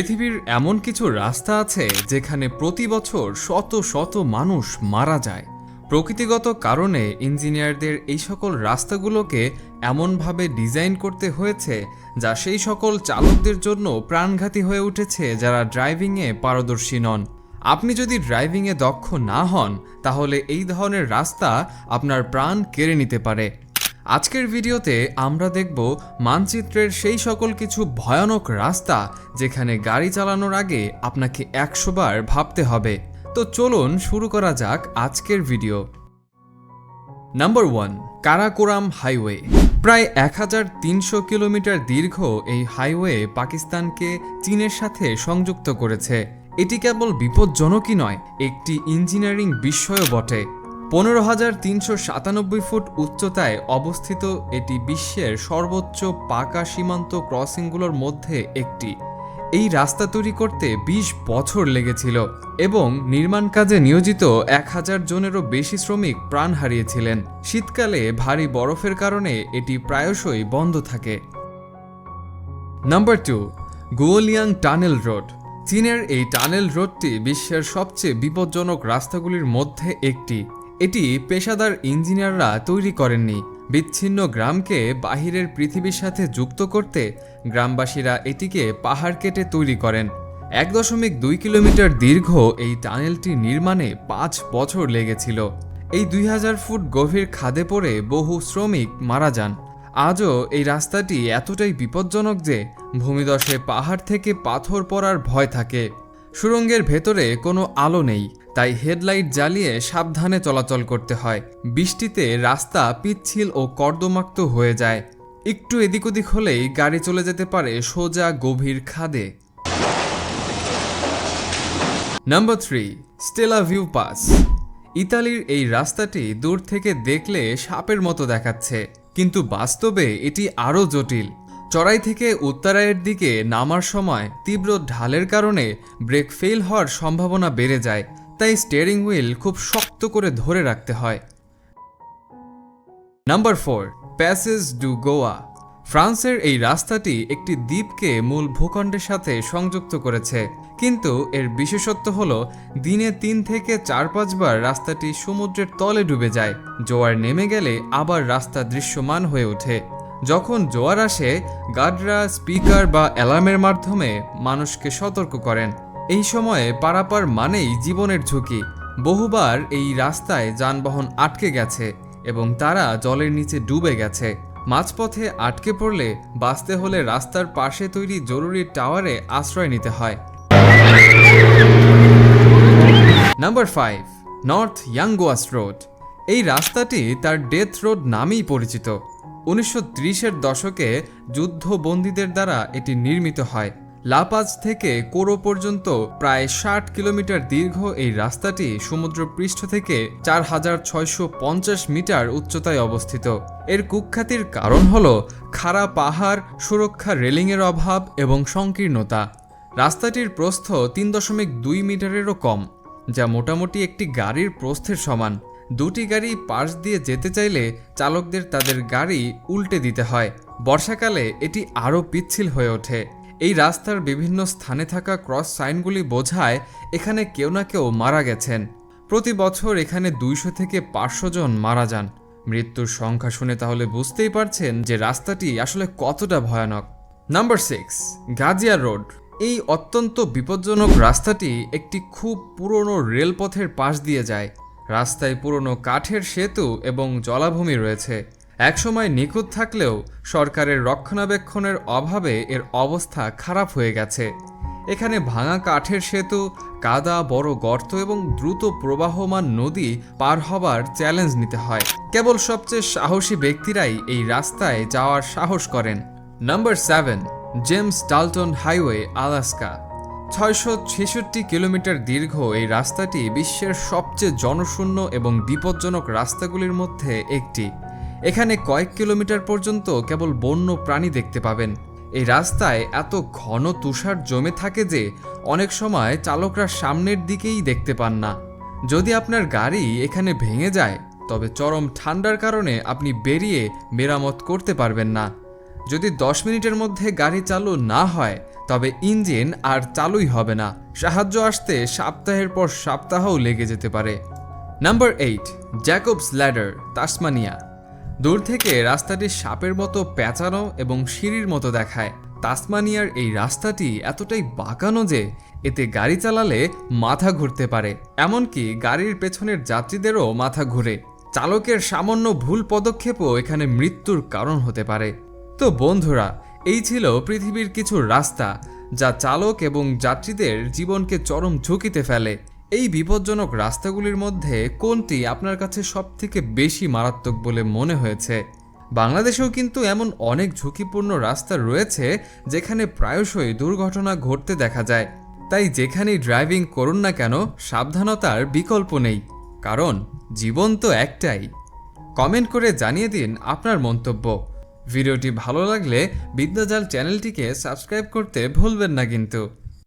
পৃথিবীর এমন কিছু রাস্তা আছে যেখানে প্রতি বছর শত শত মানুষ মারা যায়। প্রকৃতিগত কারণে ইঞ্জিনিয়ারদের এই সকল রাস্তাগুলোকে এমনভাবে ডিজাইন করতে হয়েছে যা সেই সকল চালকদের জন্য প্রাণঘাতী হয়ে উঠেছে যারা ড্রাইভিংয়ে পারদর্শী নন। আপনি যদি ড্রাইভিংয়ে দক্ষ না হন, তাহলে এই ধরনের রাস্তা আপনার প্রাণ কেড়ে নিতে পারে। আজকের ভিডিওতে আমরা দেখব মানচিত্রের সেই সকল কিছু ভয়ানক রাস্তা যেখানে গাড়ি চালানোর আগে আপনাকে একশো বার ভাবতে হবে। তো চলুন শুরু করা যাক আজকের video. Number one, Karakoram highway. প্রায় এক হাজার তিনশো কিলোমিটার দীর্ঘ এই হাইওয়ে পাকিস্তানকে চীনের সাথে সংযুক্ত করেছে। এটি কেবল বিপজ্জনকই নয়, একটি ইঞ্জিনিয়ারিং বিস্ময়ও বটে। পনেরো হাজার তিনশো সাতানব্বই ফুট উচ্চতায় অবস্থিত এটি বিশ্বের সর্বোচ্চ পাকা সীমান্ত ক্রসিংগুলোর মধ্যে একটি। এই রাস্তা তৈরি করতে ২০ বছর লেগেছিল এবং নির্মাণ কাজে নিয়োজিত এক হাজার জনেরও বেশি শ্রমিক প্রাণ হারিয়েছিলেন। শীতকালে ভারী বরফের কারণে এটি প্রায়শই বন্ধ থাকে। Number two, Guoliang tunnel road. চীনের এই টানেল রোডটি বিশ্বের সবচেয়ে বিপজ্জনক রাস্তাগুলির মধ্যে একটি। এটি পেশাদার ইঞ্জিনিয়াররা তৈরি করেননি। বিচ্ছিন্ন গ্রামকে বাহিরের পৃথিবীর সাথে যুক্ত করতে গ্রামবাসীরা এটিকে পাহাড় কেটে তৈরি করেন। এক দশমিক দুই কিলোমিটার দীর্ঘ এই টানেলটি নির্মাণে পাঁচ বছর লেগেছিল। এই দুই হাজার ফুট গভীর খাদে পড়ে বহু শ্রমিক মারা যান। আজও এই রাস্তাটি এতটাই বিপজ্জনক যে ভূমিদশে পাহাড় থেকে পাথর পড়ার ভয় থাকে। সুড়ঙ্গের ভেতরে কোনো আলো নেই। তাই হেডলাইট জ্বালিয়ে সাবধানে চলাচল করতে হয়। বৃষ্টিতে রাস্তা পিচ্ছিল ও কর্দমাক্ত হয়ে যায়। একটু এদিক ওদিক হলেই গাড়ি চলে যেতে পারে সোজা গভীর খাদে। Number three, Stelvio pass. ইতালির এই রাস্তাটি দূর থেকে দেখলে সাপের মতো দেখাচ্ছে। কিন্তু বাস্তবে এটি আরও জটিল। চড়াই থেকে উত্তরায়ের দিকে নামার সময় তীব্র ঢালের কারণে ব্রেক ফেল হওয়ার সম্ভাবনা বেড়ে যায়। তাই স্টিয়ারিং হুইল খুব শক্ত করে ধরে রাখতে হয়। Number four passage du Gois ফ্রান্সের এই রাস্তাটি একটি দ্বীপকে মূল ভূখণ্ডের সাথে সংযুক্ত করেছে। কিন্তু এর বিশেষত্ব হল, দিনে তিন থেকে চার পাঁচবার রাস্তাটি সমুদ্রের তলে ডুবে যায়। জোয়ার নেমে গেলে আবার রাস্তা দৃশ্যমান হয়ে ওঠে। যখন জোয়ার আসে, গার্ডরা, স্পিকার বা অ্যালার্মের মাধ্যমে মানুষকে সতর্ক করেন। এই সময়ে পারাপার মানেই জীবনের ঝুঁকি। বহুবার এই রাস্তায় যানবাহন আটকে গেছে এবং তারা জলের নিচে ডুবে গেছে। মাঝপথে আটকে পড়লে বাঁচতে হলে রাস্তার পাশে তৈরি জরুরি টাওয়ারে আশ্রয় নিতে হয়। Number five, north Yungas road. এই রাস্তাটি তার ডেথ রোড নামেই পরিচিত। উনিশশো ত্রিশের দশকে যুদ্ধবন্দীদের দ্বারা এটি নির্মিত হয়। লাপাজ থেকে কোরো পর্যন্ত প্রায় ষাট কিলোমিটার দীর্ঘ এই রাস্তাটি সমুদ্রপৃষ্ঠ থেকে চার হাজার ছয়শো পঞ্চাশ মিটার উচ্চতায় অবস্থিত। এর কুখ্যাতির কারণ হল খাড়া পাহাড়, সুরক্ষা রেলিংয়ের অভাব এবং সংকীর্ণতা। রাস্তাটির প্রস্থ তিন দশমিক দুই মিটারেরও কম, যা মোটামুটি একটি গাড়ির প্রস্থের সমান। দুটি গাড়ি পাশ দিয়ে যেতে চাইলে চালকদের তাদের গাড়ি উল্টে দিতে হয়। বর্ষাকালে এটি আরও পিচ্ছিল হয়ে ওঠে। এই রাস্তার বিভিন্ন স্থানে থাকা ক্রস সাইনগুলি বোঝায় এখানে কেউ না কেউ মারা গেছেন। প্রতি বছর এখানে দুইশো থেকে পাঁচশো জন মারা যান। মৃত্যুর সংখ্যা শুনে তাহলে বুঝতেই পারছেন যে রাস্তাটি আসলে কতটা ভয়ানক। নাম্বার সিক্স গাজিয়া রোড। এই অত্যন্ত বিপজ্জনক রাস্তাটি একটি খুব পুরনো রেলপথের পাশ দিয়ে যায়। রাস্তায় পুরনো কাঠের সেতু এবং জলাভূমি রয়েছে। একসময় নিখুঁত থাকলেও সরকারের রক্ষণাবেক্ষণের অভাবে এর অবস্থা খারাপ হয়ে গেছে। এখানে ভাঙা কাঠের সেতু, কাদা, বড় গর্ত এবং দ্রুত প্রবাহমান নদী পার হবার চ্যালেঞ্জ নিতে হয়। কেবল সবচেয়ে সাহসী ব্যক্তিরাই এই রাস্তায় যাওয়ার সাহস করেন। Number seven, James Dalton highway, Alaska. ছয়শো ছেষট্টি কিলোমিটার দীর্ঘ এই রাস্তাটি বিশ্বের সবচেয়ে জনশূন্য এবং বিপজ্জনক রাস্তাগুলির মধ্যে একটি। এখানে কয়েক কিলোমিটার পর্যন্ত কেবল বন্য প্রাণী দেখতে পাবেন। এই রাস্তায় এত ঘন তুষার জমে থাকে যে অনেক সময় চালকরা সামনের দিকেই দেখতে পান না। যদি আপনার গাড়ি এখানে ভেঙে যায়, তবে চরম ঠান্ডার কারণে আপনি বেরিয়ে মেরামত করতে পারবেন না। যদি দশ মিনিটের মধ্যে গাড়ি চালু না হয়, তবে ইঞ্জিন আর চালুই হবে না। সাহায্য আসতে সপ্তাহের পর সপ্তাহও লেগে যেতে পারে। Number eight, Jacob's ladder, Tasmania. দূর থেকে রাস্তাটি সাপের মতো পেঁচানো এবং সিঁড়ির মতো দেখায়। তাসমানিয়ার এই রাস্তাটি এতটাই বাঁকানো যে এতে গাড়ি চালালে মাথা ঘুরতে পারে। এমনকি গাড়ির পেছনের যাত্রীদেরও মাথা ঘুরে। চালকের সামান্য ভুল পদক্ষেপও এখানে মৃত্যুর কারণ হতে পারে। তো বন্ধুরা, এই ছিল পৃথিবীর কিছু রাস্তা যা চালক এবং যাত্রীদের জীবনকে চরম ঝুঁকিতে ফেলে। এই বিপজ্জনক রাস্তাগুলির মধ্যে কোনটি আপনার কাছে সবথেকে বেশি মারাত্মক বলে মনে হয়েছে? বাংলাদেশেও কিন্তু এমন অনেক ঝুঁকিপূর্ণ রাস্তা রয়েছে যেখানে প্রায়শই দুর্ঘটনা ঘটতে দেখা যায়। তাই যেখানেই ড্রাইভিং করুন না কেন, সাবধানতার বিকল্প নেই। কারণ জীবন তো একটাই। কমেন্ট করে জানিয়ে দিন আপনার মন্তব্য। ভিডিওটি ভালো লাগলে বিদ্যাজাল চ্যানেলটিকে সাবস্ক্রাইব করতে ভুলবেন না কিন্তু।